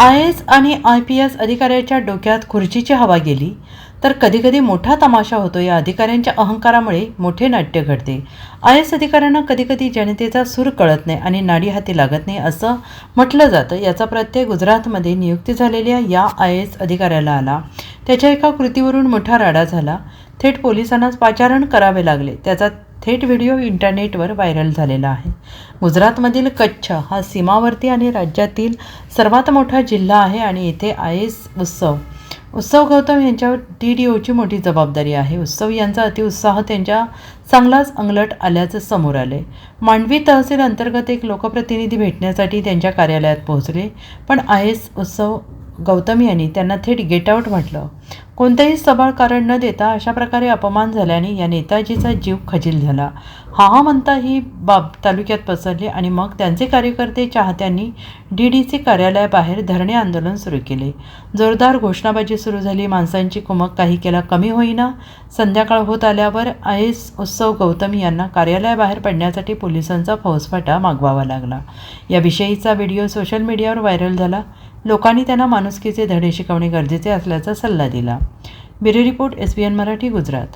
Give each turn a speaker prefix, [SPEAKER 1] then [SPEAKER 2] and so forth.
[SPEAKER 1] I S आणि I P S अधिकाऱ्याच्या डोक्यात खुर्चीची हवा गेली तर कधीकधी मोठा तमाशा होतो या अधिकाऱ्यांच्या अहंकारामुळे मोठे नाट्य घडते. आय एस अधिकाऱ्यांना कधीकधी जनतेचा सूर कळत नाही आणि नाडी हाती लागत नाही असं म्हटलं जातं. याचा प्रत्यय गुजरातमध्ये नियुक्ती झालेल्या या आय एस अधिकाऱ्याला आला. त्याच्या एका कृतीवरून मोठा राडा झाला. थेट पोलिसांनाच पाचारण करावे लागले. त्याचा थेट व्हिडिओ इंटरनेटवर व्हायरल झालेला आहे. गुजरातमधील कच्छ हा सीमावर्ती आणि राज्यातील सर्वात मोठा जिल्हा आहे आणि येथे आय एस उत्सव. उत्सव गौतम यांच्यावर डी डी ओची मोठी जबाबदारी आहे. उत्सव यांचा अतिउत्साह त्यांच्या चांगलाच अंगलट आल्याचं समोर आले. मांडवी तहसील अंतर्गत एक लोकप्रतिनिधी भेटण्यासाठी त्यांच्या कार्यालयात पोहोचले पण आय एस उत्सव गौतम यांनी त्यांना थेट गेटआऊट म्हटलं. कोणतेही सबळ कारण न देता अशा प्रकारे अपमान झाल्याने या नेताजीचा जीव खजील झाला. हा हा म्हणता ही बाब तालुक्यात पसरली आणि मग त्यांचे कार्यकर्ते चाहत्यांनी डी डी सी कार्यालयाबाहेर धरणे आंदोलन सुरू केले. जोरदार घोषणाबाजी सुरू झाली. माणसांची कुमक काही केला कमी होईना. संध्याकाळ होत आल्यावर आय एस उत्सव गौतम यांना कार्यालयाबाहेर पडण्यासाठी पोलिसांचा फौजफाटा मागवावा लागला. याविषयीचा व्हिडिओ सोशल मीडियावर व्हायरल झाला. लोकांनी त्यांना माणुसकीचे धडे शिकवणे गरजेचे असल्याचा सल्ला दिला. Bureau report S B N Marathi Gujarat.